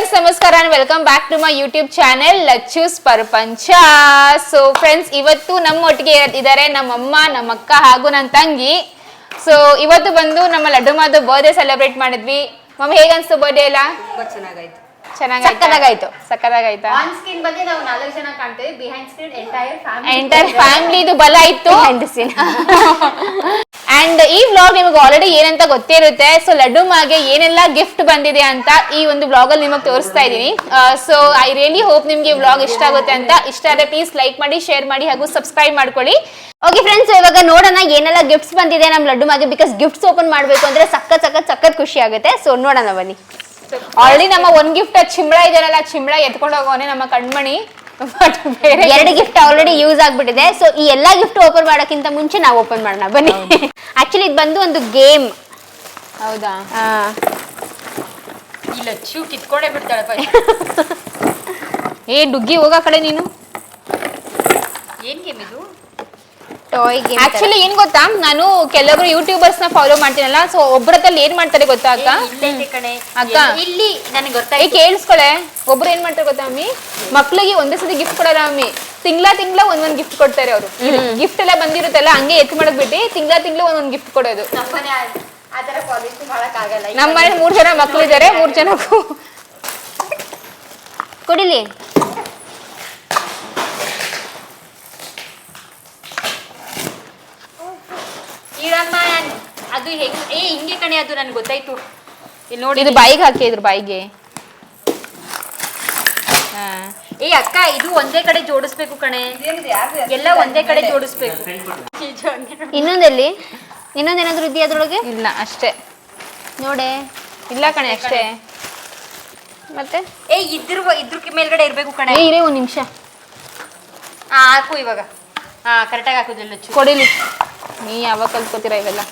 Friends ನಮಸ್ಕಾರ welcome back to my YouTube channel Lacchu's ಪರ್ಪಂಚ so friends ಇವತ್ತು ನಮ್ಮೊಟ್ಟಿಗೆ ಇದ್ದಾರೆ ನಮ್ಮಮ್ಮ ನಮ್ಮ ಅಕ್ಕ ಹಾಗೂ ನನ್ನ ತಂಗಿ. ಸೊ ಇವತ್ತು ಬಂದು ನಮ್ಮ ಲಡ್ಡು ಮಾದು ಬರ್ಡೇ ಸೆಲೆಬ್ರೇಟ್ ಮಾಡಿದ್ವಿ. ಮಮ್ಮಿ, ಹೇಗನ್ಸ್ತು ಬರ್ಡೇ ಎಲ್ಲ? ತುಂಬಾ ಚೆನ್ನಾಗಾಯ್ತು. ಚೆನ್ನಾಗಿ ಸಕ್ಕದಾಗಾಯ್ತು ಆನ್ ಸ್ಕ್ರೀನ್ ಬಂದ್ರೆ ನಾವು ನಾಲ್ಕು ಜನ ಕಾಣ್ತೀವಿ. Behind screen entire family entire ಫ್ಯಾಮಿಲಿದು ಬಲ ಇತ್ತು. ಅಂಡ್ ಈ ವ್ಲಾಗ್ ನಿಮಗೆ ಆಲ್ರೆಡಿ ಏನಂತ ಗೊತ್ತಿರುತ್ತೆ. ಸೊ ಲಡ್ಡು ಮಾಗೆ ಏನೆಲ್ಲ ಗಿಫ್ಟ್ ಬಂದಿದೆ ಅಂತ ಈ ಒಂದು ವ್ಲಾಗ್ ಅಲ್ಲಿ ನಿಮಗೆ ತೋರಿಸ್ತಾ ಇದ್ದೀನಿ. ಸೊ ಐ ರಿಯಲಿ ಹೋಪ್ ನಿಮ್ಗೆ ವ್ಲಾಗ್ ಇಷ್ಟ ಆಗುತ್ತೆ ಅಂತ. ಇಷ್ಟ ಆದರೆ ಪ್ಲೀಸ್ ಲೈಕ್ ಮಾಡಿ ಶೇರ್ ಮಾಡಿ ಹಾಗೂ ಸಬ್ಸ್ಕ್ರೈಬ್ ಮಾಡ್ಕೊಳ್ಳಿ. ಓಕೆ ಫ್ರೆಂಡ್ಸ್ ಇವಾಗ ನೋಡೋಣ ಏನೆಲ್ಲ ಗಿಫ್ಟ್ಸ್ ಬಂದಿದೆ ನಮ್ಮ ಲಡ್ಡು ಮಾಗೆ. ಬಿಕಾಸ್ ಗಿಫ್ಟ್ಸ್ ಓಪನ್ ಮಾಡಬೇಕು ಅಂದ್ರೆ ಸಖತ್ ಸಖತ್ ಸಖತ್ ಖುಷಿ ಆಗುತ್ತೆ. ಸೊ ನೋಡೋಣ ಬನ್ನಿ. ಆಲ್ರೆಡಿ ನಮ್ಮ ಒನ್ ಗಿಫ್ಟ್ ಚಿಂಬಳ ಇದೆಯಲ್ಲ ಚಿಂಬಳ ಎತ್ಕೊಂಡು ಹೋಗೋನೆ ನಮ್ಮ ಕಣ್ಮಣಿ. ಬಟ್ ಬೇರೆ ಎರಡು ಗಿಫ್ಟ್ ಆಲ್ರೆಡಿ ಯೂಸ್ ಆಗ್ಬಿಟ್ಟಿದೆ. ಸೊ ಈ ಎಲ್ಲಾ ಗಿಫ್ಟ್ ಓಪನ್ ಮಾಡೋಕ್ಕಿಂತ ಮುಂಚೆ ನಾವು ಓಪನ್ ಮಾಡೋಣ. ಬನ್ನಿ. ಆಕ್ಚುಲಿ ಇದು ಬಂದು ಒಂದು ಗೇಮ್ ಹೌದಾ? ಚೂ ಕಿತ್ಕೊಂಡೇ ಬಿಡ್ತಾಳೆ ಏ ಡುಗ್ಗಿ ಹೋಗೋ ಕಡೆ ನೀನು. ಏನ್ ಗೇಮ್ ಇದು? ಟಾಯ್ ಗೇಮ್ ಆಕ್ಚುಲಿ ಏನ್ ಗೊತ್ತಾ? ನಾನು ಕೆಲವರು ಯೂಟ್ಯೂಬರ್ಸ್ನ ಫಾಲೋ ಮಾಡ್ತೀನಲ್ಲ ಸೊ ಒಬ್ಬರದಲ್ಲಿ ಏನ್ ಮಾಡ್ತಾರೆ ಗೊತ್ತಾ ಅಕ್ಕ? ಅಕ್ಕ. ಇಲ್ಲಿ ನನಗೆ ಗೊತ್ತಾಯ್ತು. ಕೇಳಿಸ್ಕೊಳೆ. ಒಬ್ರು ಏನ್ ಮಾಡ್ತಾರೆ ಗೊತ್ತಾ ಅಮ್ಮಿ? ಮಕ್ಳಿಗೆ ಒಂದೇ ಸತಿ ಗಿಫ್ಟ್ ಕೊಡಲ್ಲ ಅಮ್ಮಿ. ತಿಂಗ್ಳ ತಿಂಗ್ಳ ಒಂದೊಂದ್ ಗಿಫ್ಟ್ ಕೊಡ್ತಾರೆ ಅವರು. ಗಿಫ್ಟ್ ಎಲ್ಲ ಬಂದಿರುತ್ತಲ್ಲ ಹಂಗೆ ಎತ್ ಮಾಡಕ್ ಬಿಟ್ಟು ತಿಂಗ್ಳ ತಿಂಗ್ಳ ಒಂದೊಂದ್ ಗಿಫ್ಟ್ ಕೊಡೋದು. ನಮ್ಮ ಮನೇಲಿ ಮೂರ್ ಜನ ಮಕ್ಳು ಇದಾರೆ ಮೂರ್ ಜನಕ್ಕೂ. ಕೊಡಿಲಿ. ಅದು ಹೆಂಗ್? ಏ ಹಿಂಗೆ ಕಣೆ ಅದು ನನ್ಗೆ ಗೊತ್ತಾಯ್ತು. ಇಲ್ಲಿ ನೋಡಿ ಇದು ಬಾಯಿಗೆ ಹಾಕಿ ಇದ್ರ ಬಾಯಿಗೆ. ಹಾ. ಏ ಅಕ್ಕ ಇದು ಒಂದೇ ಕಡೆ ಜೋಡಿಸ್ಬೇಕು ಕಣೆ. ಎಲ್ಲ ಒಂದೇ ಕಡೆ ಜೋಡಿಸ್ಬೇಕು. ಇನ್ನೊಂದಲ್ಲಿ ಇನ್ನೊಂದೇನಾದ್ರೂ ಇದೆಯಾ ಅದ್ರೊಳಗೆ? ಇಲ್ಲ ಅಷ್ಟೇ. ನೋಡೆ. ಇಲ್ಲ ಕಣೆ ಅಷ್ಟೇ ಮತ್ತೆ? ಏ ಇದ್ರ ಇದ್ರ ಮೇಲ್ಗಡೆ ಇರ್ಬೇಕು ಕಣೆ. ಏ ಇರೇ ಒಂದ್ ನಿಮಿಷ. ಹಾಕು ಇವಾಗ. ಹಾ ಕರೆಕ್ಟಾಗಿ ಹಾಕುದಿಲ್ಲ ಕೊಡಿಲಿ. ನೀ ಯಾವಾಗ ಕಲ್ತ್ಕೋತೀರಾ ಇವೆಲ್ಲ?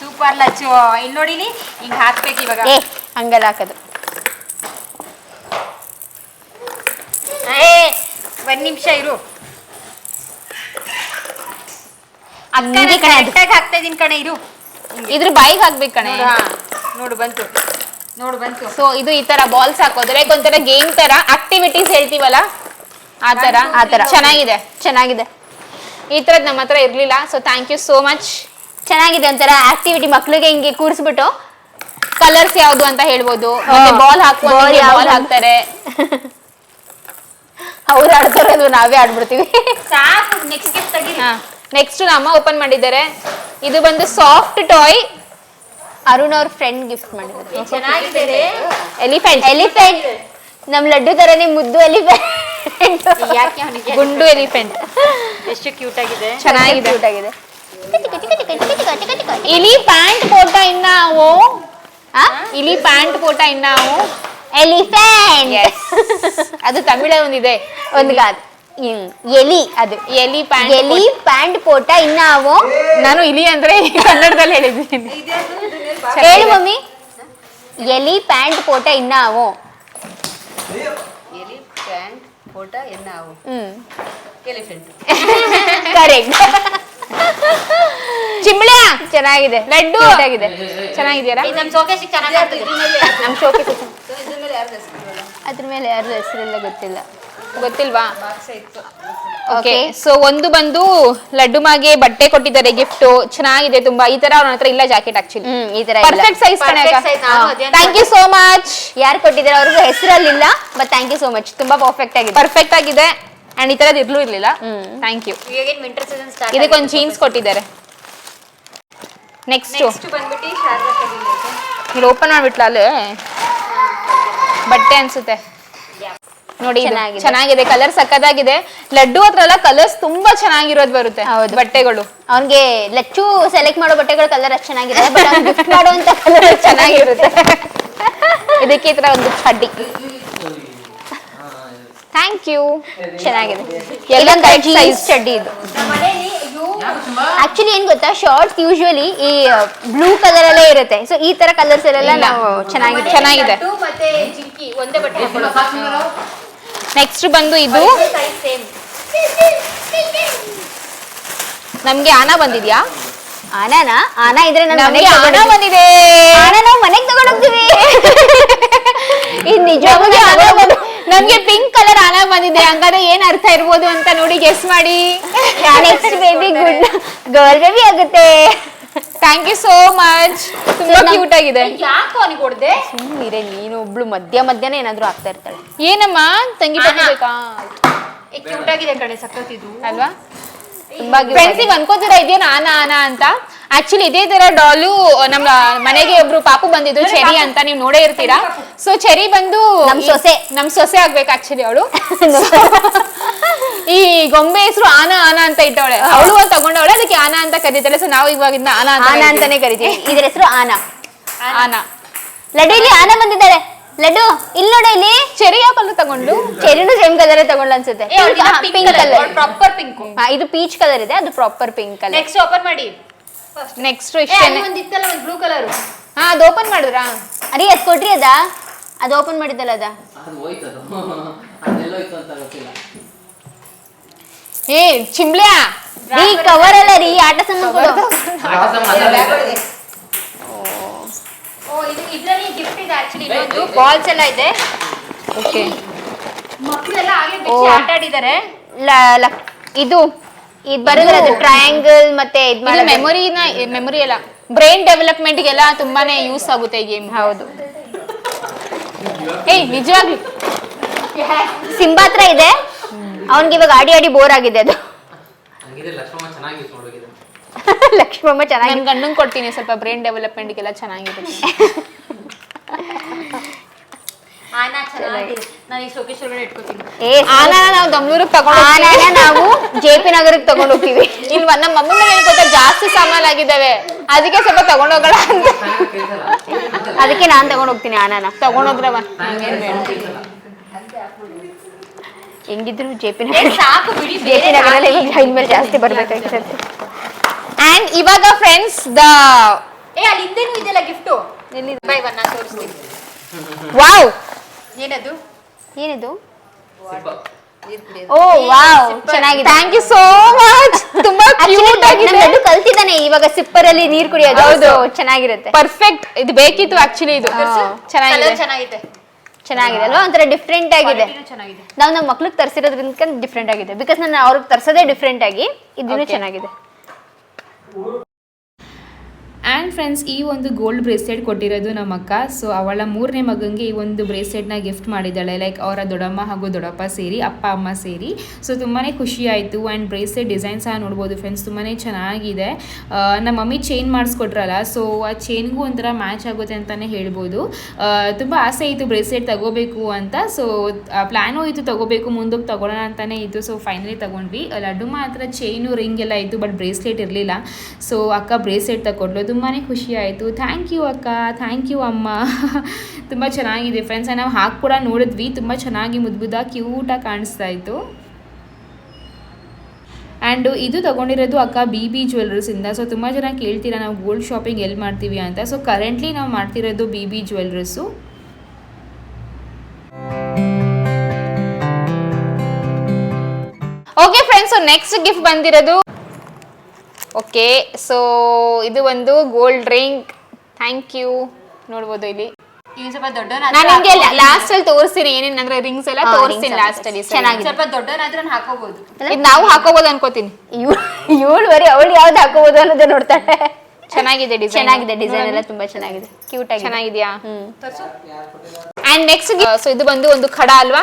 ಸೂಪರ್ ಲಚ್ಚು. ಇಲ್ಲಿ ನೋಡಿಲಿ ಹಿಂಗ್ ಹಾಕ್ಬೇಕು ಇವಾಗ. ಏ ಹಾಕದು ಹಾಕೋದು. ಏ ಒಂದ್ ನಿಮಿಷ ಇರು. ಅಕ್ಕ ಹಿಂಗೆ ಕಣೆ ಅದು. ಕರೆಕ್ಟಾಗಿ ಹಾಕ್ತಾ ಇದೀನಿ ಕಣೆ ಇರು. ಇದ್ರ ಬಾಯಿಗೆ ಹಾಕ್ಬೇಕು ಕಣೆ. ನೋಡು ಹಾ. ನೋಡು ಬಂತು. ನೋಡು ಬಂತು. ಸೊ ಇದು ಈ ತರ ಬಾಲ್ಸ್ ಹಾಕೋದು. ಲೈಕ್ ಒಂಥರ ಗೇಮ್ ತರ ಆಕ್ಟಿವಿಟೀಸ್ ಹೇಳ್ತೀವಲ್ಲ? ಆ ತರ ಆ ತರ. ಚೆನ್ನಾಗಿದೆ ಚೆನ್ನಾಗಿದೆ. ಈ ತರದ್ ನಮ್ಮ ಹತ್ರ ಇರ್ಲಿಲ್ಲ. So thank you so much ಚೆನ್ನಾಗಿದೆ ಒಂಥರ ಆಕ್ಟಿವಿಟಿ ಮಕ್ಳಿಗೆ ಹಿಂಗೆ ಕೂರಿಸ್ಬಿಟ್ಟು ಕಲರ್ಸ್ ಯಾವ್ದು ಅಂತ ಹೇಳ್ಬೋದು. ಮತ್ತೆ ಬಾಲ್ ಹಾಕ್ಬೋದು ಬಾಲ್? ಹಾಕ್ತಾರೆ. ಅವ್ರು ಆಡ್ತಾರೋದು ನಾವೇ ಆಡ್ಬಿಡ್ತೀವಿ. ಸಾಕು ನೆಕ್ಸ್ಟ್ ಗಿಫ್ಟ್ ತೆಗೀರಿ. ನೆಕ್ಸ್ಟ್ ನಮ್ಮ ಓಪನ್ ಮಾಡಿದ್ದಾರೆ. ಇದು ಬಂದು ಸಾಫ್ಟ್ ಟಾಯ್ ಅರುಣ್ ಅವ್ರ ಫ್ರೆಂಡ್ ಗಿಫ್ಟ್ ಮಾಡಿದ್ದಾರೆ. ಚೆನ್ನಾಗಿದೆ ಎಲಿಫೆಂಟ್ ಎಲಿಫೆಂಟ್ ನಮ್ ಲಡ್ಡು ತರನೇ ಮುದ್ದು ಎಲಿಫೆಂಟ್ ಯಾಕೆ ಅವನಿಗೆ ಗುಂಡು ಎಲಿಫೆಂಟ್. ಎಷ್ಟು ಕ್ಯೂಟ್ ಆಗಿದೆ. ಚೆನ್ನಾಗಿದೆ. ಆಗಿದೆ. ಇಲಿ ಪ್ಯಾಂಟ್ ಪೋಟ ಇನ್ನಾವು ಇಲಿ ಪ್ಯಾಂಟ್ ಪೋಟ ಇನ್ನಾವು ಎಲಿಫೆಂಟ್ ಅದು ತಮಿಳ ಒಂದಿದೆ ಒಂದು ಗಾದ್. ಎಲಿ. ಅದು. ಎಲಿ ಪ್ಯಾಂಟ್ ಎಲಿ ಪ್ಯಾಂಟ್ ಪೋಟ ಇನ್ನಾವೋ ನಾನು ಇಲಿ ಅಂದ್ರೆ ಕನ್ನಡದಲ್ಲಿ ಹೇಳಿದ್ದೀನಿ. ಹೇಳು ಮಮ್ಮಿ. ಎಲಿ ಪ್ಯಾಂಟ್ ಪೋಟ ಇನ್ನಾವೋ ಎಲಿ ಪ್ಯಾಂಟ್ ಫೋಟೋ ಎಲಿಫೆಂಟ್ ಕರೆಕ್ಟ್ ಚಿಂಬಳ ಚೆನ್ನಾಗಿದೆ. ಲಡ್ಡು? ಆಗಿದೆ ಚೆನ್ನಾಗಿದೆಯಾ ನಮ್ ಶೋಕೇಶ್ ಚೆನ್ನಾಗಿ ನಮ್ ಶೋಕೇಶ್ ಅದ್ರ ಮೇಲೆ ಯಾರ್ದು ಹೆಸರಿಲ್ಲ ಗೊತ್ತಿಲ್ಲ. ಗೊತ್ತಿಲ್ವಾ? ಓಕೆ. ಸೊ ಒಂದು ಬಂದು ಲಡ್ಡು ಮಾಗೆ ಬಟ್ಟೆ ಕೊಟ್ಟಿದ್ದಾರೆ ಗಿಫ್ಟ್ ಚೆನ್ನಾಗಿದೆ ತುಂಬಾ. ಈ ತರ ಅವ್ರ ಹತ್ರ ಇಲ್ಲ ಜಾಕೆಟ್ ಆಕ್ಚುಲಿ ಹ್ಮ್ ಈ ತರ perfect size thank you so much ಯಾರು ಕೊಟ್ಟಿದ್ದಾರೆ ಅವ್ರಿಗೂ ಹೆಸರಲ್ಲಿಲ್ಲ but thank you so much ತುಂಬಾ ಪರ್ಫೆಕ್ಟ್ ಆಗಿದೆ. ಪರ್ಫೆಕ್ಟ್ ಆಗಿದೆ. ಅಂಡ್ ಈ ತರದ್ ಇರ್ಲೂ ಇರ್ಲಿಲ್ಲ. ಹ್ಮ್. ಥ್ಯಾಂಕ್ ಯು ಇದಕ್ಕೊಂದು ಜೀನ್ಸ್ ಕೊಟ್ಟಿದ್ದಾರೆ. ನೆಕ್ಸ್ಟ್ ಬಂದ್ಬಿಟ್ಟು ಇಲ್ಲಿ ಓಪನ್ ಮಾಡ್ಬಿಟ್ಲ ಅಲ್ಲೇ? ಬಟ್ಟೆ ಅನ್ಸುತ್ತೆ. ನೋಡಿ ಚೆನ್ನಾಗಿದೆ. ಚೆನ್ನಾಗಿದೆ ಕಲರ್ ಸಕ್ಕದಾಗಿದೆ ಲಡ್ಡು ಹತ್ರ ಎಲ್ಲ ಕಲರ್ಸ್ ತುಂಬಾ ಚೆನ್ನಾಗಿರೋದು ಬರುತ್ತೆ. ಬಟ್ಟೆಗಳು. ಅವ್ನಿಗೆ ಲಚ್ಚು ಸೆಲೆಕ್ಟ್ ಮಾಡೋ ಬಟ್ಟೆಗಳ ಕಲರ್ ಅಷ್ಟು ಚೆನ್ನಾಗಿದೆ ಬಟ್ ಮಾಡುವಂತ ಕಲರ್ ಚೆನ್ನಾಗಿರುತ್ತೆ. ಇದಕ್ಕೆ ಈ ತರ ಒಂದು ಚಡ್ಡಿ ಥ್ಯಾಂಕ್ ಯು ಚೆನ್ನಾಗಿದೆ. ಎಲ್ಲ correct ಚಡ್ಡಿ ಇದು. ಆಕ್ಚುಲಿ ಏನ್ ಗೊತ್ತಾ? ಶಾರ್ಟ್ಸ್ ಯೂಶುವಲಿ ಈ ಬ್ಲೂ ಕಲರ್ ಅಲ್ಲೇ ಇರುತ್ತೆ. ಸೊ ಈ ತರ ಕಲರ್ಸ್ ಎಲ್ಲ. ನಾವು ಚೆನ್ನಾಗಿದೆ. ಚೆನ್ನಾಗಿದೆ. ನೆಕ್ಸ್ಟ್ ಬಂದು ಇದು? ನಮ್ಗೆ ಆನ ಬಂದಿದ್ಯಾ? ಆನಾನ? ಆನ ಇದ್ರೆ ಆನಾ ನಮ್ಗೆ ಆನ. ಬಂದಿದೆ. ಆನ ನಾವು ಮನೆಗೆ ತಗೊಂಡೋಗ್ತೀವಿ ಇದು ನಿಜ ನಮ್ಗೆ ಪಿಂಕ್ ಕಲರ್ ಆನ ಬಂದಿದೆ. ಹಂಗಾದ್ರೆ ಏನ್ ಅರ್ಥ ಇರ್ಬೋದು ಅಂತ ನೋಡಿ ಗೆಸ್ ಮಾಡಿ. Next baby good girl baby ಆಗುತ್ತೆ. ಥ್ಯಾಂಕ್ ಯು ಸೋ ಮಚ್ ತುಂಬಾ ಕ್ಯೂಟ್ ಆಗಿದೆ. ಯಾಕೋ ಅವನಿಗೆ ಹೊಡ್ದೆ? ಸುಮ್ಮನಿರೆ ನೀನು ಒಬ್ಳು ಮಧ್ಯ ಮಧ್ಯಾಹ್ನ ಏನಾದ್ರೂ ಆಗ್ತಾ ಇರ್ತಾಳೆ. ಏನಮ್ಮ? ತಂಗಿ. ತಗೋಬೇಕಾ ಕ್ಯೂಟ್ ಆಗಿದೆ ಕಡೆ ಸಕ್ಕತ್ತಿದು ಅಲ್ವಾ? ಫ್ರೆಂಡ್ಸ್ ಅನ್ಕೋತೀರಾ ಇದೆಯಾ ಆನ ಆನ ಅಂತ? ಆಕ್ಚುಲಿ ಇದೇ ತರ ಡಾಲು ನಮ್ಮ ಮನೆಗೆ ಒಬ್ರು ಪಾಪು ಬಂದಿದ್ರು ಚೆರಿ ಅಂತ ನೀವು ನೋಡೇ ಇರ್ತೀರಾ? ಸೊ ಚೆರಿ ಬಂದು ನಮ್ ಸೊಸೆ. ನಮ್ ಸೊಸೆ ಆಗ್ಬೇಕು ಆಕ್ಚುಲಿ ಅವಳು. ಈ ಗೊಂಬೆ ಹೆಸರು ಆನ ಆನ ಅಂತ ಇಟ್ಟವಳೆ. ಅವಳು ಅಂತ ತಗೊಂಡವಳೆ ಅದಕ್ಕೆ ಆನ ಅಂತ ಕರೀತಾಳೆ ಸೊ ನಾವು ಇವಾಗಿಂದ ಆನ ಆನ ಅಂತಾನೆ ಕರಿತೀವಿ. ಇದ್ರ ಹೆಸರು ಆನ. ಆನ. ಲಡೇಲಿ ಆನ ಬಂದಿದ್ದಾಳೆ. ಲಡ್ಡು ಇಲ್ಲಿ ನೋಡ ಇಲ್ಲಿ. ಚೆರಿ ಯಾವ ಕಲರ್ ತಗೊಂಡು? ಚೆರಿನು ಸೇಮ್ ಕಲರ್ ತಗೊಂಡು ಅನ್ಸುತ್ತೆ. Pink pink colour proper pink ಇದು ಪೀಚ್ ಕಲರ್ ಇದೆ ಅದು proper pink colour next open ಮಾಡಿ. ನೆಕ್ಸ್ಟ್ ಇಷ್ಟೇನೆ ಒಂದು ಬ್ಲೂ ಕಲರ್ ಹಾ ಅದು ಓಪನ್ ಮಾಡಿದ್ರಾ? ಅರಿ ಅದ್ ಕೊಡ್ರಿ ಅದ? ಅದು ಓಪನ್ ಮಾಡಿದ್ದಲ್ಲ ಅದ? ಅದು ಹೋಯ್ತದು ಅದೆಲ್ಲೋಯ್ತು ಅಂತ ಗೊತ್ತಿಲ್ಲ. ಏ ಚಿಂಬ್ಲ್ಯಾ ರೀ ಕವರ್ ಅಲ್ಲ ರೀ ಆಟ ಸಾಮಾನು ಕೊಡು. ಓ ಇದು ಇದ್ರಲ್ಲಿ ಇದೆ ಆಕ್ಚುಲಿ ಇನ್ನೊಂದು ಬಾಲ್ಸ್ ಎಲ್ಲ ಇದೆ. ಓಕೆ ಮಕ್ಕಳೆಲ್ಲ ಆಗ್ಲೇ ಬಿಚ್ಚಿ ಓ. ಆಟ ಆಡಿದ್ದಾರೆ. ಲ- ಲ- ಇದು ಇದು ಬರೋದ್ರ ಅದು ಟ್ರಯಾಂಗಲ್ ಮತ್ತೆ ಇದ್ ಮೆಮೊರಿನ ಮೆಮೊರಿ ಎಲ್ಲ. ಬ್ರೈನ್ ಡೆವಲಪ್ಮೆಂಟ್ಗೆಲ್ಲ ತುಂಬಾನೇ ಯೂಸ್ ಆಗುತ್ತೆ ಈ ಗೇಮ್ ಹೌದು. ಏ ನಿಜವಾಗ್ಲಿ. ಸಿಂಬಾತ್ರ ಇದೆ. ಅವನ್ಗೆ ಇವಾಗ ಆಡಿ ಆಡಿ ಬೋರ್ ಆಗಿದೆ ಅದು. ಲಕ್ಷ್ಮಮ್ಮ ಚೆನ್ನಾಗಿ ಯೂಸ್ ಮಾಡ್ಬೇಕಿದೆ ಲಕ್ಷ್ಮಮ್ಮ ಚೆನ್ನಾಗಿ ನನ್ ಗಂಡನ್ ಕೊಡ್ತೀನಿ ಸ್ವಲ್ಪ ಬ್ರೈನ್ ಡೆವಲಪ್ಮೆಂಟ್ಗೆಲ್ಲ ಚೆನ್ನಾಗಿರುತ್ತೆ. ಆನ ಚೆನ್ನಾಗಿದೆ. ನಾನು ಈ ಶೋಕೇಶ್ ಒಳಗಡೆ ಇಟ್ಕೋತೀನಿ. ಏ ಆನ ನಾವು ದಮ್ಲೂರಿಗೆ ತಗೊಂಡು ಆನಾನ ನಾವು ಜೆ ಪಿ ನಗರಕ್ಕೆ ತಗೊಂಡ್ ಹೋಗ್ತೀವಿ. ಇಲ್ವಾ? ನಮ್ಮ ಅಮ್ಮನ ಹೇಳ್ಕೊತ ಜಾಸ್ತಿ ಸಾಮಾನ್ ಆಗಿದ್ದಾವೆ ಅದಕ್ಕೆ ಸ್ವಲ್ಪ ತಗೊಂಡೋಗೋಣ ಅಂತ. ಅದಕ್ಕೆ ನಾನ್ ತಗೊಂಡ್ ಹೋಗ್ತೀನಿ ಆನಾನ ಕೇಳ್ಸಲ್ಲ ಹೆಂಗಿದ್ರು ಜೆ ಪಿ ನಗರ ಸಾಕು ಬಿಡಿ ಜೆ ಪಿ ನಗರಲ್ಲಿ ಇನ್ಮೇಲೆ ಜಾಸ್ತಿ ಬರ್ಬೇಕಾಗ್ತದೆ. ಅಂಡ್ ಇವಾಗ ಫ್ರೆಂಡ್ಸ್ ದ ಏ ಅಲ್ಲಿ ಇದೆಲ್ಲ ಗಿಫ್ಟು ಬೈ ಒನ್ ನಾನು ತೋರಿಸ್ತೀನಿ ವಾವ್ ಏನದು? ಏನಿದು? ಓ ವಾವ್ ಚೆನ್ನಾಗಿದೆ. ಥ್ಯಾಂಕ್ ಯು ಸೋ ಮಚ್ ತುಂಬಾ ಕ್ಯೂಟ್ ಆಗಿದೆ. ಅದು ಕಲ್ತಿದ್ದಾನೆ. ಇವಾಗ ಸಿಪ್ಪರ್ ಅಲ್ಲಿ ನೀರು ಕುಡಿಯೋದು. ಹೌದು. ಚೆನ್ನಾಗಿರುತ್ತೆ. ಪರ್ಫೆಕ್ಟ್ ಇದು ಬೇಕಿತ್ತು ಆಕ್ಚುಲಿ ಇದು. ಚೆನ್ನಾಗಿದೆ. ಚೆನ್ನಾಗಿದೆ. ಚೆನ್ನಾಗಿದೆ ಅಲ್ವಾ? ಒಂಥರ ಡಿಫ್ರೆಂಟ್ ಆಗಿದೆ. ನಾವು ನಮ್ಮ ಮಕ್ಳಿಗೆ ತರಿಸಿರೋದ್ರಿಂದ ಡಿಫ್ರೆಂಟ್ ಆಗಿದೆ. ಬಿಕಾಸ್ ನಾನು ಅವ್ರಿಗೆ ತರ್ಸೋದೇ ಡಿಫ್ರೆಂಟ್ ಆಗಿ ಇದನ್ನು ಚೆನ್ನಾಗಿದೆ. ಆ್ಯಂಡ್ ಫ್ರೆಂಡ್ಸ್ ಈ ಒಂದು ಗೋಲ್ಡ್ ಬ್ರೇಸ್ಲೆಟ್ ಕೊಟ್ಟಿರೋದು ನಮ್ಮ ಅಕ್ಕ ಸೊ ಅವಳ ಮೂರನೇ ಮಗನಿಗೆ ಈ ಒಂದು ಬ್ರೇಸ್ಲೆಟ್ನ ಗಿಫ್ಟ್ ಮಾಡಿದ್ದಾಳೆ. ಲೈಕ್ ಅವರ ದೊಡ್ಡಮ್ಮ ಹಾಗೂ ದೊಡ್ಡಪ್ಪ ಸೇರಿ, ಅಪ್ಪ, ಅಮ್ಮ ಸೇರಿ. ಸೊ ತುಂಬಾ ಖುಷಿ ಆಯಿತು. ಆ್ಯಂಡ್ ಬ್ರೇಸ್ಲೆಟ್ ಡಿಸೈನ್ ಸಹ ನೋಡ್ಬೋದು ಫ್ರೆಂಡ್ಸ್ ತುಂಬಾ ಚೆನ್ನಾಗಿದೆ. ನಮ್ಮ ಮಮ್ಮಿ ಚೈನ್ ಮಾಡಿಸ್ಕೊಟ್ರಲ್ಲ. ಸೊ ಆ ಚೈನ್ಗೂ ಒಂಥರ ಮ್ಯಾಚ್ ಆಗುತ್ತೆ ಅಂತಲೇ ಹೇಳ್ಬೋದು. ತುಂಬ ಆಸೆ ಇತ್ತು ಬ್ರೇಸ್ಲೆಟ್ ತಗೋಬೇಕು ಅಂತ. ಸೊ ಪ್ಲ್ಯಾನು ಇತ್ತು ತಗೋಬೇಕು ಮುಂದಕ್ಕೆ ತಗೊಳ್ಳೋಣ ಅಂತಲೇ ಇತ್ತು. ಸೊ ಫೈನಲಿ ತಗೊಂಡ್ವಿ. ಲಡ್ಡು ಮಾತ್ರ ಚೈನು ರಿಂಗ್ ಎಲ್ಲ ಇತ್ತು ಬಟ್ ಬ್ರೇಸ್ಲೆಟ್ ಇರಲಿಲ್ಲ. ಸೊ ಅಕ್ಕ ಬ್ರೇಸ್ಲೆಟ್ ತಗೊಟ್ಲು ತುಂಬಾ ಖುಷಿಯಾಯಿತು ಥ್ಯಾಂಕ್ ಯು ಅಕ್ಕ. ಥ್ಯಾಂಕ್ ಯು ಅಮ್ಮ. ತುಂಬ ಚೆನ್ನಾಗಿದೆ ಫ್ರೆಂಡ್ಸ್ ನಾವು ಹಾಕಿ ಕೂಡ ನೋಡಿದ್ವಿ. ತುಂಬ ಚೆನ್ನಾಗಿ ಮುದ್ಬುದ ಕ್ಯೂಟಾಗಿ ಕಾಣಿಸ್ತಾ ಇತ್ತು. ಆ್ಯಂಡ್ ಇದು ತಗೊಂಡಿರೋದು ಅಕ್ಕ ಬಿ ಬಿ ಜ್ಯುವೆಲ್ಲರ್ಸಿಂದ ಸೊ ತುಂಬ ಜನ ಕೇಳ್ತೀರಾ ನಾವು ಗೋಲ್ಡ್ ಶಾಪಿಂಗ್ ಎಲ್ಲಿ ಮಾಡ್ತೀವಿ ಅಂತ. ಸೊ ಕರೆಂಟ್ಲಿ ನಾವು ಮಾಡ್ತಿರೋದು B B jewellers okay friends next gift ಬಂದಿರೋದು ಓಕೆ ಸೊ ಇದು ಒಂದು ಗೋಲ್ಡ್ ರಿಂಗ್ ಥ್ಯಾಂಕ್ ಯು ನೋಡ್ಬೋದು ಇಲ್ಲಿ. ಇವ್ ಸ್ವಲ್ಪ ನಾನು ಲಾಸ್ಟ್ ಅಲ್ಲಿ ತೋರಿಸ್ತೀನಿ ಏನೇನ್ ಅಂದ್ರೆ ರಿಂಗ್ಸ್ ಎಲ್ಲ ತೋರಿಸ್ತೀನಿ ಲಾಸ್ಟ್ ಅಲ್ಲಿ ಚೆನ್ನಾಗಿದೆ. ಸ್ವಲ್ಪ ದೊಡ್ಡವನಾದ್ರೆ ಹಾಕೋಬಹುದು ಇದು ನಾವು ಹಾಕೋಬಹುದು ಅನ್ಕೋತೀನಿ. ಇವಳು ಬರೀ ಅವಳು ಯಾವ್ದು ಹಾಕೋಬಹುದು ಅನ್ನೋದೇ ನೋಡ್ತಾಳೆ. ಚೆನ್ನಾಗಿದೆ ಡಿಸೈನ್ ಚೆನ್ನಾಗಿದೆ ಡಿಸೈನ್ ಎಲ್ಲ ತುಂಬಾ ಚೆನ್ನಾಗಿದೆ. ಕ್ಯೂಟ್ ಆಗಿ ಚೆನ್ನಾಗಿದ್ಯಾ? ಅಂಡ್ ನೆಕ್ಸ್ಟ್ ಸೊ ಇದು ಬಂದು ಒಂದು ಖಡ ಅಲ್ವಾ?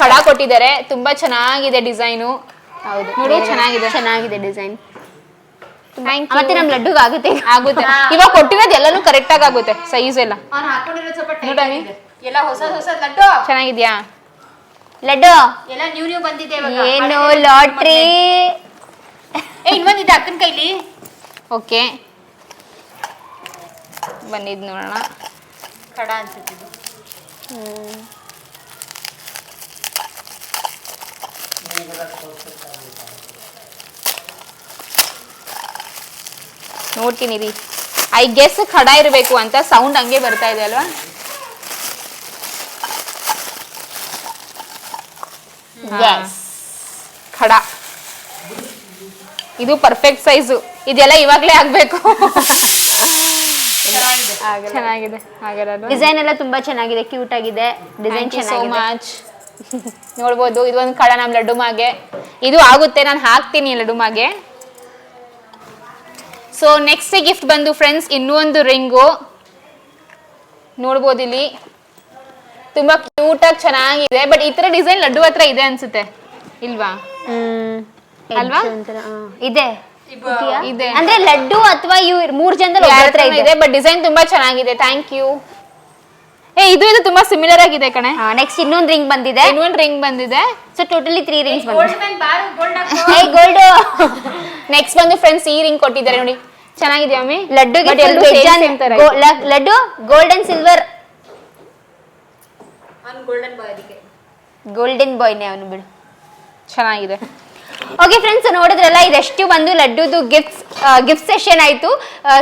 ಖಡ ಕೊಟ್ಟಿದ್ದಾರೆ. ತುಂಬಾ ಚೆನ್ನಾಗಿದೆ ಡಿಸೈನು ಹೌದು. ನೋಡಿ ಚೆನ್ನಾಗಿದೆ. ಚೆನ್ನಾಗಿದೆ ಡಿಸೈನ್ ಥ್ಯಾಂಕ್ ಮತ್ತೆ ನಮ್ ಲಡ್ಡುಗ್ ಆಗುತ್ತೆ. ಆಗುತ್ತೆ ಇವಾಗ ಕೊಟ್ಟಿರೋದು ಎಲ್ಲಾನು ಕರೆಕ್ಟ್ ಆಗಿ ಆಗುತ್ತೆ ಸೈಜ್ ಎಲ್ಲ. ಅವ್ನು ಹಾಕೊಂಡಿರೋದು ಸ್ವಲ್ಪ ಟೈಟ್ ನೋಡಮ್ಮಿ. ಆಗಿದೆ. ಎಲ್ಲ ಹೊಸ ಹೊಸ ಲಡ್ಡು? ಚೆನ್ನಾಗಿದ್ಯಾ? ಲಡ್ಡು? ಎಲ್ಲ ನ್ಯೂ ನ್ಯೂ ಬಂದಿದೆ ಇವಾಗ. ಏನು ಲಾಟ್ರಿ? ಏ ಇನ್ನೊಂದಿದೆ ಅಕ್ಕನ ಕೈಲಿ. ಓಕೆ. ಬಂದಿದ್ ನೋಡೋಣ. ಕಡ ಅನ್ಸುತ್ತೆ ಇದು ನೋಡ್ತೀನಿ ರೀ. ಐ ಗೆಸ್ ಖಡ ಇರಬೇಕು ಅಂತ ಸೌಂಡ್ ಹಂಗೆ ಬರ್ತಾ ಇದೆ ಅಲ್ವಾ. ಖಡ. ಇದು ಪರ್ಫೆಕ್ಟ್ ಸೈಜು ಇದೆಲ್ಲ ಇವಾಗ್ಲೇ ಆಗ್ಬೇಕು. ಚೆನ್ನಾಗಿದೆ. ಡಿಸೈನ್ ಎಲ್ಲ ತುಂಬಾ ಚೆನ್ನಾಗಿದೆ ಕ್ಯೂಟ್ ಆಗಿದೆ. ಡಿಸೈನ್ ಸೋ ಮಚ್ ನೋಡ್ಬೋದು ಇದೊಂದು ಕಡ ನಮ್ಮ ಲಡ್ಡು ಮಾಗೆ. ಇದು ಆಗುತ್ತೆ ನಾನು ಹಾಕ್ತೀನಿ ಲಡ್ಡು ಮಾಗೆ. ಸೊ ನೆಕ್ಸ್ಟ್ ಗಿಫ್ಟ್ ಬಂದು ಫ್ರೆಂಡ್ಸ್ ಇನ್ನೂ ಒಂದು ರಿಂಗು. ನೋಡ್ಬೋದು ಇಲ್ಲಿ. ತುಂಬಾ ಕ್ಯೂಟ್ ಆಗಿ ಚೆನ್ನಾಗಿದೆ ಬಟ್ ಈ ತರ ಡಿಸೈನ್ ಲಡ್ಡು ಹತ್ರ ಇದೆ ಅನ್ಸುತ್ತೆ. ಇಲ್ವಾ? ಹ್ಮ್. ಅಲ್ವಾ? ಇದೆ. ಇದೆ. ಅಂದ್ರೆ ಲಡ್ಡು ಅಥವಾ ಇವ್ ಮೂರ್ ಜನದಲ್ಲಿ ಹತ್ರ ಇದೆ. ಬಟ್ ಡಿಸೈನ್ ತುಂಬಾ ಚೆನ್ನಾಗಿದೆ. ಥ್ಯಾಂಕ್ ಯು ಏ ಇದು ಇದು ತುಂಬಾ ಸಿಮಿಲರ್ ಆಗಿದೆ ಕಣೆ. ನೆಕ್ಸ್ಟ್ ಇನ್ನೊಂದು ರಿಂಗ್ ಬಂದಿದೆ. ಇನ್ನೊಂದು ರಿಂಗ್ ಬಂದಿದೆ. ಸೊ ಟೋಟಲಿ ತ್ರೀ ರಿಂಗ್ಸ್ ಬಂದಿದೆ. ಗೋಲ್ಡ್ ನೆಕ್ಸ್ಟ್ ಬಂದು ಫ್ರೆಂಡ್ಸ್ ಈ ರಿಂಗ್ ಕೊಟ್ಟಿದ್ದಾರೆ ನೋಡಿ. ಚೆನ್ನಾಗಿದೆಯಾ ಮಮ್ಮಿ? ಲಡ್ಡುಗೆ But ಎರಡು full same ಬೇಜಾನ್ same ತರ ಗೋ- ಇದೆ. ಲ- Laddu gold and silver golden boy golden ಬಾಯ್ನೇ ಅವನು ಬಿಡು. ಚೆನ್ನಾಗಿದೆ. ಓಕೆ ಫ್ರೆಂಡ್ಸ್ ನೋಡಿದ್ರಲ್ಲ ಇದೆಷ್ಟು ಬಂದು ಲಡ್ಡುದು ಗಿಫ್ಟ್ಸ್ ಗಿಫ್ಟ್ ಸೆಷನ್ ಆಯಿತು.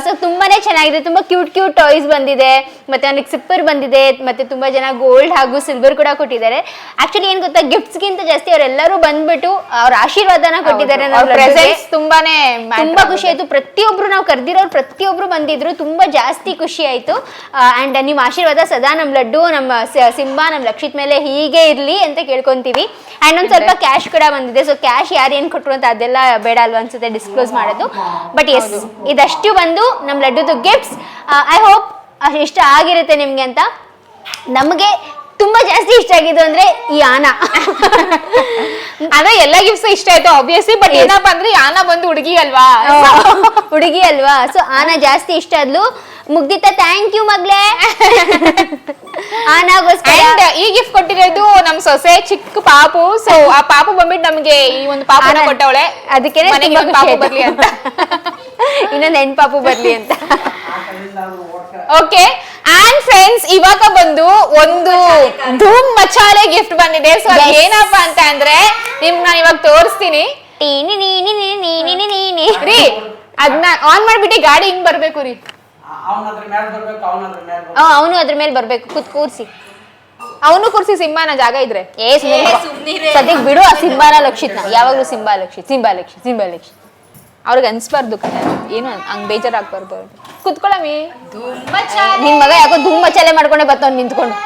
ಸೊ ತುಂಬಾನೇ ಚೆನ್ನಾಗಿದೆ. ತುಂಬ ಕ್ಯೂಟ್ ಕ್ಯೂಟ್ ಟಾಯ್ಸ್ ಬಂದಿದೆ. ಮತ್ತೆ ಅವ್ನಿಗೆ ಸಿಪ್ಪರ್ ಬಂದಿದೆ. ಮತ್ತೆ ತುಂಬಾ ಜನ ಗೋಲ್ಡ್ ಹಾಗೂ ಸಿಲ್ವರ್ ಕೂಡ ಕೊಟ್ಟಿದ್ದಾರೆ. ಆಕ್ಚುಲಿ ಏನ್ ಗೊತ್ತಾ ಗಿಫ್ಟ್ಸ್ಗಿಂತ ಜಾಸ್ತಿ ಅವರೆಲ್ಲರೂ ಬಂದ್ಬಿಟ್ಟು ಅವ್ರ ಆಶೀರ್ವಾದನ ಕೊಟ್ಟಿದ್ದಾರೆ ತುಂಬಾನೇ ತುಂಬಾ ಖುಷಿ. ಆಯ್ತು. ಪ್ರತಿಯೊಬ್ರು ನಾವು ಕರೆದಿರೋರು ಪ್ರತಿಯೊಬ್ರು ಬಂದಿದ್ರು. ತುಂಬಾ ಜಾಸ್ತಿ ಖುಷಿ ಆಯ್ತು. ಅಂಡ್ ನಿಮ್ಮ ಆಶೀರ್ವಾದ ಸದಾ ನಮ್ಮ ಲಡ್ಡು ನಮ್ಮ ಸಿಂಬಾ ನಮ್ಮ ಲಕ್ಷಿತ್ ಮೇಲೆ ಹೀಗೆ ಇರ್ಲಿ ಅಂತ ಕೇಳ್ಕೊಂತೀವಿ. ಅಂಡ್ ಒಂದ್ ಸ್ವಲ್ಪ ಕ್ಯಾಶ್ ಕೂಡ ಬಂದಿದೆ. ಸೊ ಕ್ಯಾಶ್ ಯಾರು ಏನ್ ಕೊಟ್ರು ಅಂತ ಅದೆಲ್ಲ ಬೇಡ ಅಲ್ವಾ ಅನ್ಸುತ್ತೆ ಡಿಸ್ಕ್ಲೋಸ್ ಮಾಡೋದು. ಬಟ್ ಎಸ್ ಇದಷ್ಟು ಬಂದು ನಮ್ಮ ಲಡ್ಡುದು ಗಿಫ್ಟ್ಸ್ ಐ ಹೋಪ್ ಇಷ್ಟ ಆಗಿರುತ್ತೆ ನಿಮ್ಗೆ ಅಂತ. ನಮಗೆ ತುಂಬಾ ಜಾಸ್ತಿ ಇಷ್ಟ ಆಗಿದ್ದು ಅಂದ್ರೆ ಈ ಆನ. ಅದೇ ಎಲ್ಲ ಗಿಫ್ಟ್ಸ್ ಇಷ್ಟ ಆಯ್ತು ಆಬ್ವಿಯಸ್ಲಿ ಬಟ್ ಏನಪ್ಪಾ ಅಂದ್ರೆ ಆನ ಬಂದು ಹುಡುಗಿ ಅಲ್ವಾ? ಹುಡುಗಿ ಅಲ್ವಾ? ಸೊ ಆನ ಜಾಸ್ತಿ ಇಷ್ಟ ಆದ್ಲು. ಮುಗ್ದಿತ್ತ ಥ್ಯಾಂಕ್ ಯು ಮಗ್ಲೇ. ಆನಾಗೋಸ್ಕರ. ಈ ಗಿಫ್ಟ್ ಕೊಟ್ಟಿರೋದು ನಮ್ ಸೊಸೆ ಚಿಕ್ಕ ಪಾಪು. ಸೊ ಆ ಪಾಪು ಬಂದ್ಬಿಟ್ಟು ನಮ್ಗೆ ಈ ಒಂದು ಪಾಪುನ ಆನ- ಕೊಟ್ಟವಳೆ. ಅದಕ್ಕೆ ಮನೆಗೆ ತುಂಬಾ ಪಾಪು ಖುಷಿ ಬರ್ಲಿ ಅಂತ. ಇನ್ನೊಂದು ಹೆಣ್ ಪಾಪು ಬರ್ಲಿ ಅಂತ. ಓಕೆ ಅಂಡ್ ಫ್ರೆಂಡ್ಸ್ ಇವಾಗ ಬಂದು ಒಂದು ಧೂಮ್ ಮಚಾಲೆ ಗಿಫ್ಟ್ ಬಂದಿದೆ. ಸೊ ಏನಪ್ಪ ಏನಪ್ಪಾ ಅಂತ ಅಂದ್ರೆ ನಿಮ್ಗೆ ನಾನು ಇವಾಗ ತೋರಿಸ್ತೀನಿ. ಟೀನಿ ನೀನಿ ನೀನಿ ನೀನಿ ನೀನಿ ರೀ ಅದನ್ನ ಆನ್ ಮಾಡ್ಬಿಟ್ಟು ಗಾಡಿ ಹಿಂಗ್ ಬರ್ಬೇಕು ರೀ. ಅವನ ಅದ್ರ ಮೇಲೆ ಬರ್ಬೇಕು ಅವನ ಅದ್ರ ಮೇಲೆ ಬರ್ಬೇಕು. ಅವನು ಅದ್ರ ಮೇಲೆ ಬರ್ಬೇಕು. ಕುತ್ ಕೂರ್ಸಿ. ಅವನು ಕೂರ್ಸಿ ಸಿಂಹನ ಜಾಗ ಇದ್ರೆ. ಏ ಸುಮ್ಮನೆ. ಸದ್ಯಕ್ಕೆ ಬಿಡು ಆ ಸಿಂಬಾನ ಲಕ್ಷಿತ್ನ. ಯಾವಾಗ್ಲೂ Simba Lakshith Simba Lakshith Simba Lakshith ಅವ್ರಿಗೆ ಅನ್ಸ್ಬಾರ್ದು ಕಣ. ಏನು ಹಂಗ್ ಬೇಜಾರಾಗ್ಬಾರ್ದು ಅವ್ರಿಗೆ. ಚಾಲೆ. ನಿನ್ ಮಗ ಯಾಕೋ ತುಂಬಾ ಮಚಾಲೆ ಮಾಡ್ಕೊಂಡೆ ಬತ್ತವ್ ನಿಂತ್ಕೊಂಡು.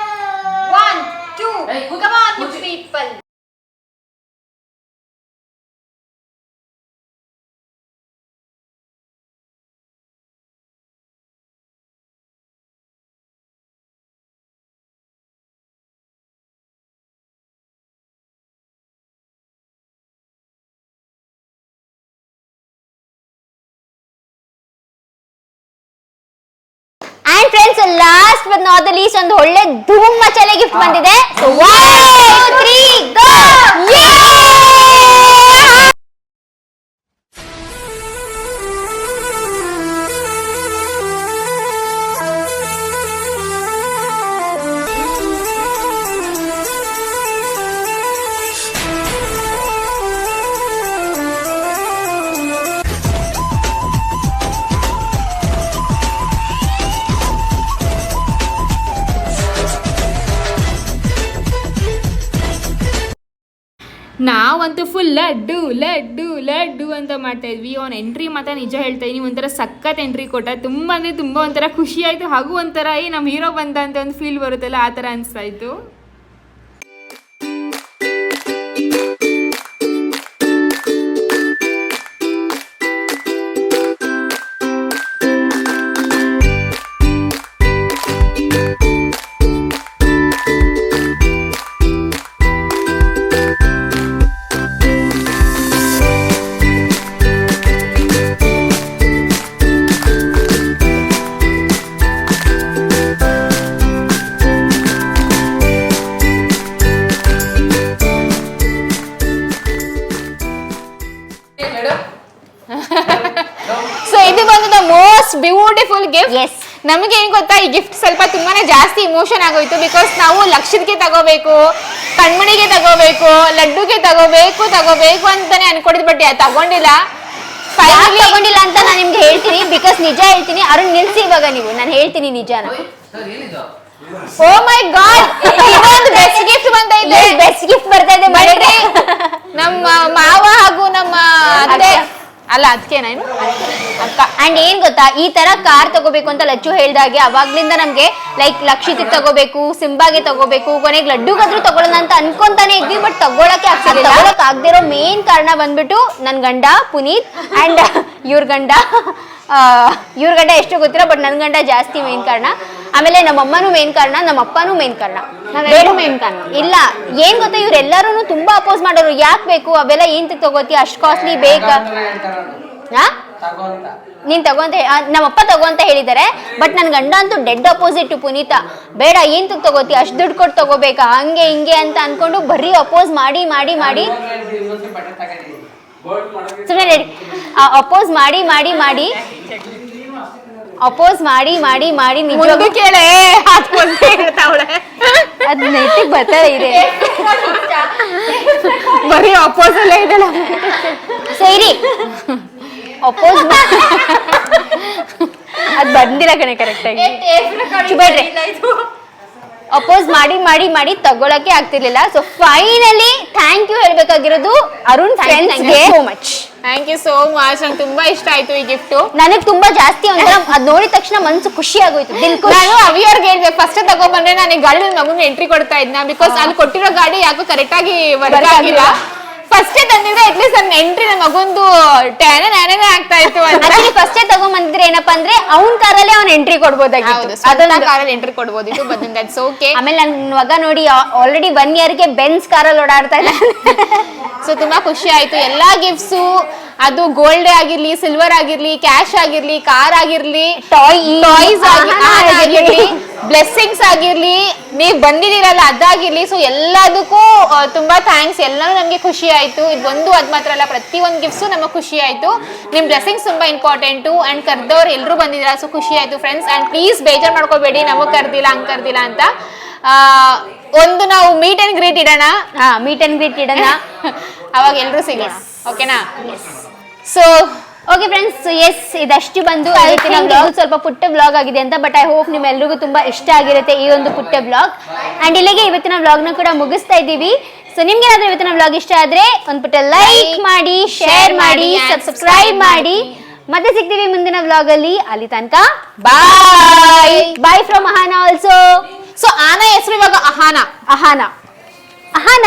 Friends last but not the least ಒಂದು ಒಳ್ಳೆ ಧೂಮ್ ಮಚಾಲೆ ಗಿಫ್ಟ್ ಬಂದಿದೆ. ತ್ರೀ ಗೋ ಲಡ್ಡು ಲಡ್ಡು ಅಂತ ಮಾಡ್ತಾ ಇದ್ವಿ. ಅವ್ನ ಎಂಟ್ರಿ ಮಾತ್ರ ನಿಜ ಹೇಳ್ತಾ ಇದ್ದೀನಿ ಒಂಥರ ಸಖತ್ ಎಂಟ್ರಿ ಕೊಟ್ಟ. ತುಂಬ ಅಂದರೆ ತುಂಬ ಒಂಥರ ಖುಷಿ ಆಯಿತು. ಹಾಗೂ ಒಂಥರ, ಏ ನಮ್ಮ ಹೀರೋ ಬಂದ ಅಂತ ಒಂದು ಫೀಲ್ ಬರುತ್ತಲ್ಲ, ಆ ಥರ ಅನಿಸ್ತಾ ಇತ್ತು. Beautiful gift. ನಮಗೆ ಏನ್ ಗೊತ್ತಾ ಈ ಗಿಫ್ಟ್ ಸ್ವಲ್ಪ ತುಂಬಾನೇ ಜಾಸ್ತಿ ಇಮೋಷನ್ ಆಗೋಯ್ತು ಬಿಕಾಸ್ ನಾವು ಲಕ್ಷದ್ಗೆ ತಗೋಬೇಕು ಕಣ್ಮಣಿಗೆ ತಗೋಬೇಕು ಲಡ್ಡುಗೆ ತಗೋಬೇಕು ತಗೋಬೇಕು ಅಂತಾನೆ ಅನ್ಕೊಂಡಿದ್ ಬಟ್ ತಗೊಂಡಿಲ್ಲ. ತಗೊಂಡಿಲ್ಲ ಅಂತ ನಾನು ನಿಮ್ಗೆ ಹೇಳ್ತೀನಿ ಬಿಕಾಸ್ ನಿಜ ಹೇಳ್ತೀನಿ ಅರುಣ್ ನಿಲ್ಸಿ ಇವಾಗ ನೀವು ನಾನು ಹೇಳ್ತೀನಿ ನಿಜಾನ. ಸರ್ ಏನಿದು? ಓ ಮೈ ಗಾಡ್ ಇನ್ನೊಂದು ಬೆಸ್ಟ್ ಗಿಫ್ಟ್ ಬಂತ ಇದೆ. ಬೆಸ್ಟ್ ಗಿಫ್ಟ್ ಬರ್ತಾ ಇದೆ ನಮ್ಮ ಮಾವ ಹಾಗೂ ನಮ್ಮ ಅತ್ತೆ ಅಲ್ಲ ಅದಕ್ಕೇನೇನು ಅಕ್ಕ ಅಂಡ್ ಏನ್ ಗೊತ್ತಾ? ಈ ತರ ಕಾರ್ ತಗೋಬೇಕು ಅಂತ ಲಚ್ಚು ಹೇಳ್ದಾಗೆ ಅವಾಗ್ಲಿಂದ ನಮ್ಗೆ ಲೈಕ್ ಲಕ್ಷಿತಿ ತಗೋಬೇಕು ಸಿಂಬಾಗೆ ತಗೋಬೇಕು ಕೊನೆಗೆ ಲಡ್ಡುಗಾದ್ರೂ ತಗೊಳ್ಳೋಣ ಅಂತ ಅನ್ಕೊಂತಾನೆ ಇದ್ವಿ ಬಟ್ ತಗೊಳಕ್ಕೆ ಆಗ್ತಿಲ್ಲ ತಗೊಳಕ್ ಆಗದಿರೋ ಮೇನ್ ಕಾರಣ ಬಂದ್ಬಿಟ್ಟು ನನ್ ಗಂಡ ಪುನೀತ್ ಅಂಡ್ ಇವ್ರ ಗಂಡ. ಇವ್ರ ಗಂಡ ಎಷ್ಟು ಗೊತ್ತಿಲ್ಲ ಬಟ್ ನನ್ ಗಂಡ ಜಾಸ್ತಿ ಮೇನ್ ಕಾರಣ. ಆಮೇಲೆ ನಮ್ಮ ಅಮ್ಮನೂ ಮೇನ್ ಕಾರಣ. ನಮ್ಮ ಅಪ್ಪನೂ ಮೇನ್ ಕಾರಣ. ಮೇನ್ ಕಾರಣ. ಇಲ್ಲ ಏನ್ ಗೊತ್ತಾ ಇವ್ರೆಲ್ಲರೂ ತುಂಬಾ ಅಪೋಸ್ ಮಾಡೋರು. ಯಾಕೆ ಬೇಕು? ಅವೆಲ್ಲ ಏನ್ ತಗೋತಿ? ಅಷ್ಟು ಕಾಸ್ಟ್ಲಿ ಬೇಕಾ ಹಾ ನೀನ್ ತಗೋ ಅಂತ ಹೇ- ಆ, ನಮ್ಮಪ್ಪ ತಗೋ ಅಂತ ಹೇಳಿದ್ದಾರೆ ಬಟ್ ನನ್ ಗಂಡ ಅಂತೂ ಡೆಡ್ ಅಪೋಸಿಟ್ ಪುನೀತ. ಬೇಡ ಏನ್ ತಗೋತಿ? ಅಷ್ಟ್ ದುಡ್ಡು ಕೊಟ್ಟು ತಗೋಬೇಕಾ? ಹಂಗೆ ಹಿಂಗೆ ಅಂತ ಅನ್ಕೊಂಡು ಬರೀ ಅಪೋಸ್ ಮಾಡಿ ಮಾಡಿ ಮಾಡಿ ಸುಮ್ಮನೆ ಅಪೋಸ್ ಮಾಡಿ ಮಾಡಿ ಮಾಡಿ ಅಪೋಸ್ ಮಾಡಿ ಮಾಡಿ ಮಾಡಿ ನಿಜವಾಗ್ಲೂ ಕೇಳೆ ಇರ್ತಾವಳೆ ಅದ್ ನೆಟ್ಟಿಗೆ ಬರ್ತಾ ಇದೆ. ಬರೀ ಅಪೋಸಲ್ಲೇ ಇದೆಲ್ಲ ಸರಿ ಅಪೋಸ್ ಅದ್ ಬಂದಿಲ್ಲ ಕಣೆ ಕರೆಕ್ಟ್ ಆಗಿ. ಚುಬೇಡ್ರಿ ಅಪೋಸ್ ಮಾಡಿ ಮಾಡಿ ಮಾಡಿ ತಗೊಳಕ್ಕೆ ಆಗ್ತಿರ್ಲಿಲ್ಲ. So finally thank you ಹೇಳ್ಬೇಕಾಗಿರೋದು Arun thank you so much thank you so much ನಂಗೆ ತುಂಬಾ ಇಷ್ಟ ಆಯ್ತು ಈ ಗಿಫ್ಟು ನನಗೆ ತುಂಬಾ ಜಾಸ್ತಿ ಒಂಥರ ಅದ್ ನೋಡಿದ ತಕ್ಷಣ ಮನ್ಸು ಖುಷಿ ಆಗೋಯ್ತು ದಿಲ್ ಖುಷ್. ನಾನು ಅವಿಯರ್ಗೆ ಹೇಳ್ಬೇಕು ಫಸ್ಟ್ ತಗೊಬಂದ್ರೆ ನಾನು ಈ ಗಾಡಿ ಮಗುನ ಎಂಟ್ರಿ ಕೊಡ್ತಾ ಇದ್ನ? ಬಿಕಾಸ್ ಅಲ್ಲಿ ಕೊಟ್ಟಿರೋ ಗಾಡಿ ಯಾಕೋ ಕರೆಕ್ಟ್ ಆಗಿ ವರ್ಕ್ ಆಗಿಲ್ಲ. ಫಸ್ಟೇ ತಂದಿದ್ರೆ ಅಟ್ಲೀಸ್ಟ್ ನನ್ನ ಎಂಟ್ರಿ ನನ್ನ ಮಗುಂದು ಟ್ಯಾನೆ ನ್ಯಾನೇ ಆಗ್ತಾ ಇತ್ತು ಅಂತ. ಆಕ್ಚುಲಿ ಫಸ್ಟೇ ತಗೊಂಬಂದಿದ್ರೆ ಏನಪ್ಪಾ ಅಂದ್ರೆ ಅವ್ನ್ ಕಾರಲ್ಲೇ ಅವ್ನ್ ಎಂಟ್ರಿ ಹೌದು ಕೊಡ್ಬೋದಾಗಿತ್ತು ಅದನ್ನ ಅದೊಂದು ಕಾರಲ್ಲಿ ಎಂಟ್ರಿ ಕೊಡ್ಬೋದಿತ್ತು ಬಟ್ ದಟ್ಸ್ ಓಕೆ ಆಮೇಲೆ ನನ್ ಮಗ ನೋಡಿ ಆಲ್ರೆಡಿ ಒನ್ ಇಯರ್ಗೆ ಬೆನ್ಸ್ ಕಾರಲ್ಲಿ ಓಡಾಡ್ತಾ ಇದ್ದಾನೆ. ಸೊ ತುಂಬಾ ಖುಷಿ ಆಯಿತು. ಎಲ್ಲ ಗಿಫ್ಟ್ಸು ಅದು ಗೋಲ್ಡ್ ಆಗಿರ್ಲಿ ಸಿಲ್ವರ್ ಆಗಿರ್ಲಿ ಕ್ಯಾಶ್ ಆಗಿರ್ಲಿ ಕಾರ್ ಆಗಿರ್ಲಿ ಟಾಯ್ ಟಾಯ್ಸ್ ಆಗಿರಲಿ. ಬ್ಲೆಸ್ಸಿಂಗ್ಸ್ ಆಗಿರ್ಲಿ ನೀವು ಬಂದಿದ್ದೀರಲ್ಲ ಅದಾಗಿರ್ಲಿ. ಸೊ ಎಲ್ಲದಕ್ಕೂ ತುಂಬಾ ಥ್ಯಾಂಕ್ಸ್ ಎಲ್ಲರೂ ನಮ್ಗೆ ಖುಷಿ ಆಯ್ತು. ಇದು ಒಂದು ಅದ್ ಮಾತ್ರ ಅಲ್ಲ ಪ್ರತಿ ಒಂದು ಗಿಫ್ಟ್ಸು ನಮಗೆ ಖುಷಿ ಆಯ್ತು. ನಿಮ್ ಬ್ಲೆಸ್ಸಿಂಗ್ಸ್ ತುಂಬಾ ಇಂಪಾರ್ಟೆಂಟು ಅಂಡ್ ಕರ್ದವ್ರು ಎಲ್ಲರೂ ಬಂದಿದ್ದೀರಾ. ಸೊ ಖುಷಿ ಆಯ್ತು ಫ್ರೆಂಡ್ಸ್ ಅಂಡ್ ಪ್ಲೀಸ್ ಬೇಜಾರ್ ಮಾಡ್ಕೋಬೇಡಿ. ನಮಗ್ ಕರ್ದಿಲ್ಲ ಹಂಗ್ ಕರ್ದಿಲ್ಲ ಅಂತ. ಒಂದು ನಾವು ಮೀಟ್ ಅಂಡ್ ಗ್ರೀಟ್ ಇಡೋಣ. ಹಾ ಮೀಟ್ ಅಂಡ್ ಗ್ರೀಟ್ ಇಡೋಣ. ಅವಾಗ ಎಲ್ಲರೂ ಸಿಗೋಣ. ಓಕೆನಾ ಸೊ ಓಕೆ ಫ್ರೆಂಡ್ಸ್ ಎಸ್ ಇದಷ್ಟು ಬಂದು ಸ್ವಲ್ಪ ಪುಟ್ಟ ಬ್ಲಾಗ್ ಆಗಿದೆ ಅಂತ ಬಟ್ ಐ ಹೋಪ್ ನಿಮ್ಮೆಲ್ಲರಿಗೂ ತುಂಬಾ ಇಷ್ಟ ಆಗಿರುತ್ತೆ ಈ ಒಂದು ಪುಟ್ಟ ಬ್ಲಾಗ್ ಅಂಡ್ ಇಲ್ಲಿಗೆ ಇವತ್ತಿನ ಬ್ಲಾಗ್ನ ಕೂಡ ಮುಗಿಸ್ತಾ ಇದ್ದೀವಿ. ಸೊ ನಿಮ್ಗೆ ಏನಾದ್ರೂ ಇವತ್ತಿನ ಬ್ಲಾಗ್ ಇಷ್ಟ ಆದ್ರೆ ಒಂದ್ ಪುಟ್ಟ ಲೈಕ್ ಮಾಡಿ ಶೇರ್ ಮಾಡಿ ಸಬ್ಸ್ಕ್ರೈಬ್ ಮಾಡಿ. ಮತ್ತೆ ಸಿಗ್ತೀವಿ ಮುಂದಿನ ಬ್ಲಾಗ್ ಅಲ್ಲಿ. ಅಲ್ಲಿ ತನಕ bye bye from Mahan also so ಆನ ಹೆಸರು ಇವಾಗ ಅಹಾನ ಅಹಾನ ಅಹಾನ